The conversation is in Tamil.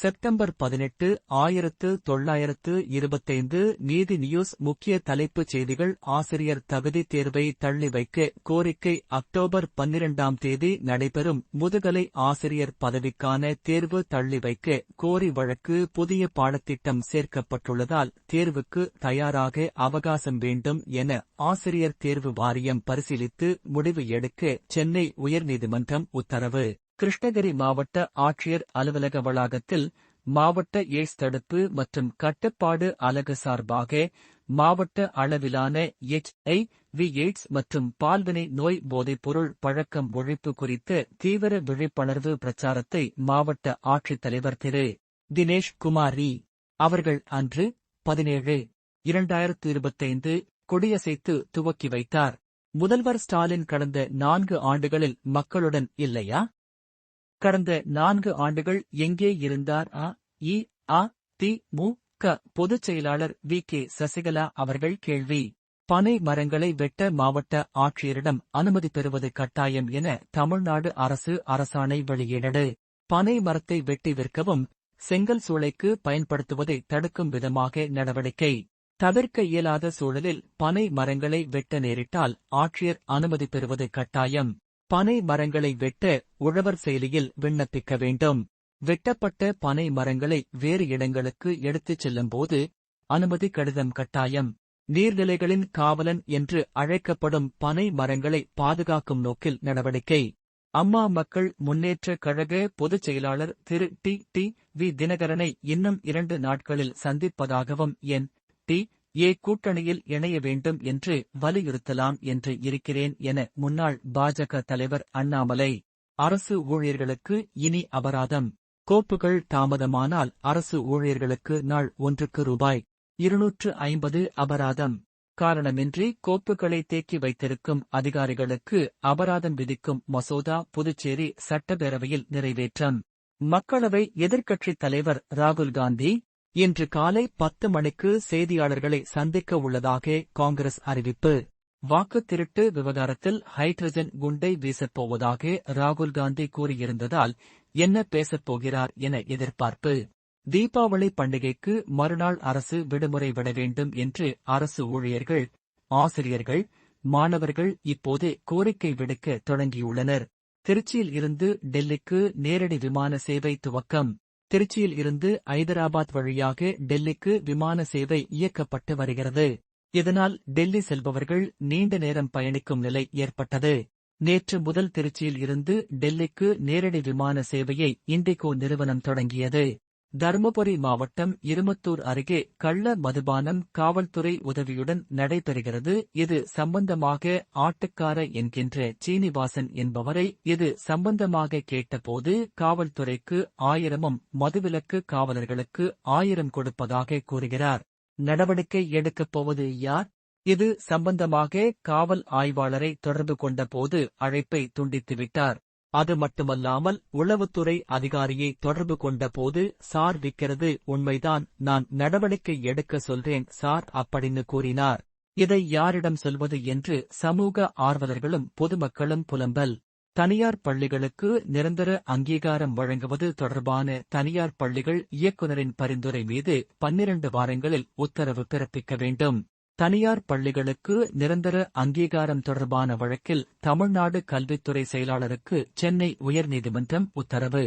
செப்டம்பர் பதினெட்டு ஆயிரத்து தொள்ளாயிரத்து இருபத்தைந்து நீதி நியூஸ் முக்கிய தலைப்புச் செய்திகள் ஆசிரியர் தகுதி தேர்வை தள்ளி வைக்க கோரிக்கை அக்டோபர் பன்னிரண்டாம் தேதி நடைபெறும். முதுகலை ஆசிரியர் பதவிக்கான தேர்வு தள்ளி வைக்க கோரி வழக்கு புதிய பாடத்திட்டம் சேர்க்கப்பட்டுள்ளதால் தேர்வுக்கு தயாராக அவகாசம் வேண்டும் என ஆசிரியர் தேர்வு வாரியம் பரிசீலித்து முடிவு எடுக்க சென்னை உயர்நீதிமன்றம் உத்தரவு. கிருஷ்ணகிரி மாவட்ட ஆட்சியர் அலுவலக வளாகத்தில் மாவட்ட எய்ட்ஸ் தடுப்பு மற்றும் கட்டுப்பாடு அலகு சார்பாக மாவட்ட அளவிலான எச் ஐ வி எய்ட்ஸ் மற்றும் பால்வினை நோய் போதைப்பொருள் பழக்கம் ஒழிப்பு குறித்த தீவிர விழிப்புணர்வு பிரச்சாரத்தை மாவட்ட ஆட்சித்தலைவர் திரு. தினேஷ் குமாரி அவர்கள் அன்று பதினேழு இரண்டாயிரத்து இருபத்தைந்து கொடியசைத்து துவக்கி வைத்தார். முதல்வர் ஸ்டாலின் கடந்த நான்கு ஆண்டுகளில் மக்களுடன் இல்லையா? கடந்த நான்கு ஆண்டுகள் எங்கே இருந்தார்? அ இ அ தி மு க. பொதுச் செயலாளர் வி. கே. சசிகலா அவர்கள் கேள்வி. பனை மரங்களை வெட்ட மாவட்ட ஆட்சியரிடம் அனுமதி பெறுவது கட்டாயம் என தமிழ்நாடு அரசு அரசாணை வெளியிடடு பனை மரத்தை வெட்டி விற்கவும் செங்கல் சூளைக்கு பயன்படுத்துவதை தடுக்கும் விதமாக நடவடிக்கை. தவிர்க்க இயலாத சூழலில் பனை மரங்களை வெட்ட நேரிட்டால் ஆட்சியர் அனுமதி பெறுவது கட்டாயம். பனை மரங்களை வெட்ட உழவர் செயலியில் விண்ணப்பிக்க வேண்டும். வெட்டப்பட்ட பனை மரங்களை வேறு இடங்களுக்கு எடுத்துச் செல்லும்போது அனுமதி கடிதம் கட்டாயம். நீர்நிலைகளின் காவலன் என்று அழைக்கப்படும் பனை மரங்களை பாதுகாக்கும் நோக்கில் நடவடிக்கை. அம்மா மக்கள் முன்னேற்ற கழக பொதுச் செயலாளர் திரு. டி. டி. வி. தினகரனை இன்னும் இரண்டு நாட்களில் சந்திப்பதாகவும் என். டி. ஏ கூட்டணியில் இணைய வேண்டும் என்று வலியுறுத்தலாம் என்று இருக்கிறேன் என முன்னாள் பாஜக தலைவர் அண்ணாமலை. அரசு ஊழியர்களுக்கு இனி அபராதம். கோப்புகள் தாமதமானால் அரசு ஊழியர்களுக்கு நாள் ஒன்றுக்கு ரூபாய் இருநூற்று ஐம்பது அபராதம். காரணமின்றி கோப்புகளை தேக்கி வைத்திருக்கும் அதிகாரிகளுக்கு அபராதம் விதிக்கும் மசோதா புதுச்சேரி சட்டப்பேரவையில் நிறைவேற்றம். மக்களவை எதிர்க்கட்சித் தலைவர் ராகுல் காந்தி இன்று காலை பத்து மணிக்கு செய்தியாளர்களை சந்திக்க உள்ளதாக காங்கிரஸ் அறிவிப்பு. வாக்கு திருட்டு விவகாரத்தில் ஹைட்ரஜன் குண்டை வீசப்போவதாக ராகுல் காந்தி கூறியிருந்ததால் என்ன பேசப் போகிறார் என எதிர்பார்ப்பு. தீபாவளி பண்டிகைக்கு மறுநாள் அரசு விடுமுறை விட வேண்டும் என்று அரசு ஊழியர்கள் ஆசிரியர்கள் மாணவர்கள் இப்போது கோரிக்கை விடுக்க தொடங்கியுள்ளனர். திருச்சியில் இருந்து டெல்லிக்கு நேரடி விமான சேவை துவக்கம். திருச்சியில் இருந்து ஐதராபாத் வழியாக டெல்லிக்கு விமான சேவை இயக்கப்பட்டு வருகிறது. இதனால் டெல்லி செல்பவர்கள் நீண்ட நேரம் பயணிக்கும் நிலை ஏற்பட்டது. நேற்று முதல் திருச்சியில் இருந்து டெல்லிக்கு நேரடி விமான சேவையை இண்டிகோ நிறுவனம் தொடங்கியது. தருமபுரி மாவட்டம் இருமத்தூர் அருகே கள்ள மதுபானம் காவல்துறை உதவியுடன் நடைபெறுகிறது. இது சம்பந்தமாக ஆட்டுக்கார என்கின்ற சீனிவாசன் என்பவரை இது சம்பந்தமாக கேட்டபோது காவல்துறைக்கு ஆயிரமும் மதுவிலக்கு காவலர்களுக்கு ஆயிரம் கொடுப்பதாக கூறுகிறார். நடவடிக்கை எடுக்கப் போவது யார்? இது சம்பந்தமாக காவல் ஆய்வாளரை தொடர்பு கொண்டபோது அழைப்பை துண்டித்துவிட்டார். அது மட்டுமல்லாமல் உளவுத்துறை அதிகாரியை தொடர்பு கொண்டபோது சார் விக்கிறது உண்மைதான் நான் நடவடிக்கை எடுக்க சொல்றேன் சார் அப்படின்னு கூறினார். இதை யாரிடம் சொல்வது என்று சமூக ஆர்வலர்களும் பொதுமக்களும் புலம்பல். தனியார் பள்ளிகளுக்கு நிரந்தர அங்கீகாரம் வழங்குவது தொடர்பான தனியார் பள்ளிகள் இயக்குநரின் பரிந்துரை மீது பன்னிரண்டு வாரங்களில் உத்தரவு பிறப்பிக்க வேண்டும். தனியார் பள்ளிகளுக்கு நிரந்தர அங்கீகாரம் தொடர்பான வழக்கில் தமிழ்நாடு கல்வித்துறை செயலாளருக்கு சென்னை உயர்நீதிமன்றம் உத்தரவு.